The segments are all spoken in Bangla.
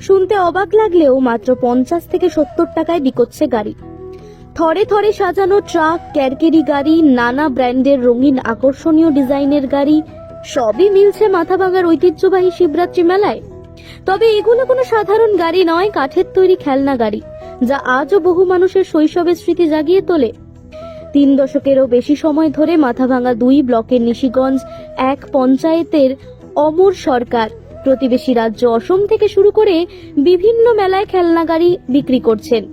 শুনতে অবাক লাগলেও মাত্র পঞ্চাশ থেকে সত্তর টাকায় বিকোচ্ছে গাড়ি। থরে থরে সাজানো ট্রাক, ক্যারকেরি গাড়ি, নানা ব্র্যান্ডের রঙিন আকর্ষণীয় ডিজাইনের গাড়ি, সবই মিলছে মাথাভাঙার ঐতিহ্যবাহী শিবরাত্রি মেলায়। তবে এগুলো কোনো সাধারণ গাড়ি নয়, কাঠের তৈরি খেলনা গাড়ি, যা আজও বহু মানুষের শৈশবের স্মৃতি জাগিয়ে তোলে। তিন দশকেরও বেশি সময় ধরে মাথাভাঙা দুই ব্লকের নিশিগঞ্জ এক পঞ্চায়েতের অমর সরকার প্রতিবেশী রাজ্য অসম থেকে শুরু করে বিভিন্ন মেলায় খেলনা গাড়ি বিক্রি করছেন।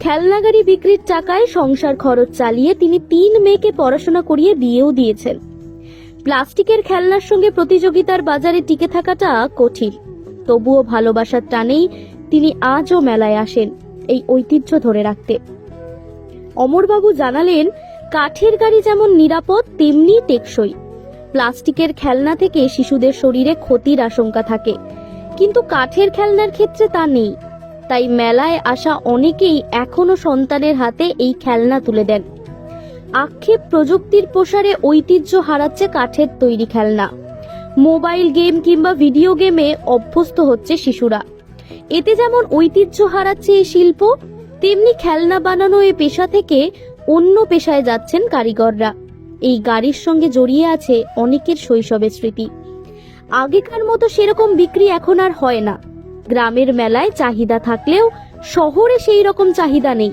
খেলনা গাড়ি বিক্রির টাকায় সংসার খরচ চালিয়ে তিনি তিন মেয়েকে পড়াশোনা করিয়ে বিয়েও দিয়েছেন। প্লাস্টিকের খেলনার সঙ্গে প্রতিযোগিতার বাজারে টিকে থাকাটা কঠিন। তবুও ভালোবাসার টানেই তিনি আজও মেলায় আসেন এই ঐতিহ্য ধরে রাখতে। অমরবাবু জানালেন, কাঠের গাড়ি যেমন নিরাপদ, তেমনি টেকসই। প্লাস্টিকের খেলনা থেকে শিশুদের শরীরে ক্ষতির আশঙ্কা থাকে। কিন্তু কাঠের খেলনার ক্ষেত্রে তা নেই। তাই মেলায় আসা অনেকেই এখনও সন্তানের হাতে এই খেলনা তুলে দেন। আক্ষেপ প্রযুক্তির প্রসারে ঐতিহ্য হারাচ্ছে কাঠের তৈরি খেলনা। মোবাইল গেম কিংবা ভিডিও গেমে অভ্যস্ত হচ্ছে শিশুরা। এতে যেমন ঐতিহ্য হারাচ্ছে এই শিল্প, তেমনি খেলনা বানানো এ পেশা থেকে অন্য পেশায় যাচ্ছেন কারিগররা। এই গাড়ির সঙ্গে জড়িয়ে আছে অনেকের শৈশবের স্মৃতি। আগেকার মতো সেরকম বিক্রি এখন আর হয় না। গ্রামের মেলায় চাহিদা থাকলেও শহরে সেই রকম চাহিদা নেই।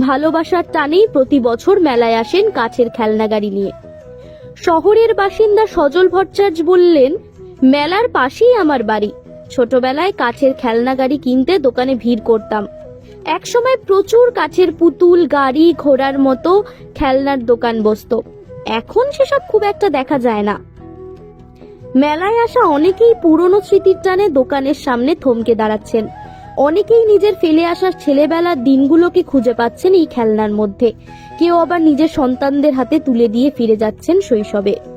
ভালোবাসার টানেই প্রতি বছর মেলায় আসেন কাছের খেলনা গাড়ি নিয়ে। শহরের বাসিন্দা সজল ভট্টাচার্য বললেন, মেলার পাশেই আমার বাড়ি। ছোটবেলায় কাছের খেলনা গাড়ি কিনতে দোকানে ভিড় করতাম। একসময় প্রচুর কাছের পুতুল, গাড়ি, ঘোড়ার মতো খেলনার দোকান বসতো। এখন সেসব খুব একটা দেখা যায় না। মেলায় আসা অনেকেই পুরনো স্মৃতির টানে দোকানের সামনে থমকে দাঁড়াচ্ছেন। অনেকেই নিজের ফেলে আসার ছেলেবেলার দিনগুলোকে খুঁজে পাচ্ছেন এই খেলনার মধ্যে। কেউ আবার নিজের সন্তানদের হাতে তুলে দিয়ে ফিরে যাচ্ছেন শৈশবে।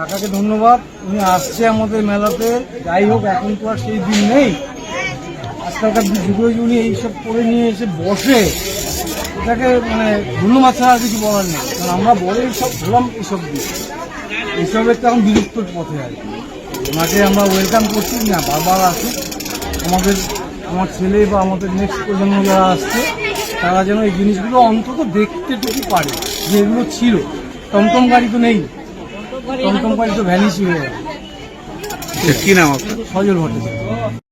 কাকাকে ধন্যবাদ। উনি আসছে আমাদের মেলাতে। যাই হোক, এখন তো আর সেই দিন নেই। আজকালকার যুগে উনি এইসব করে নিয়ে এসে বসে, এটাকে মানে ধন্যবাদ ছাড়া আর কিছু বলার নেই। কারণ আমরা বলে এইসব হলাম এইসব দিয়ে। এইসবের তো এখন বিলুপ্তর পথে আর। ওনাকে আমরা ওয়েলকাম করছি। না, বারবার আসুক আমাদের, আমার ছেলে বা আমাদের নেক্সট প্রজন্ম যারা আসছে, তারা যেন এই জিনিসগুলো অন্তত দেখতে টুকু পারে, যে এগুলো ছিল। টমটম গাড়ি তো নেই। টমটম গাড়ি তো ভ্যানিশ হয়ে কি নাম আপনার? সজল ভট্টাচার্য।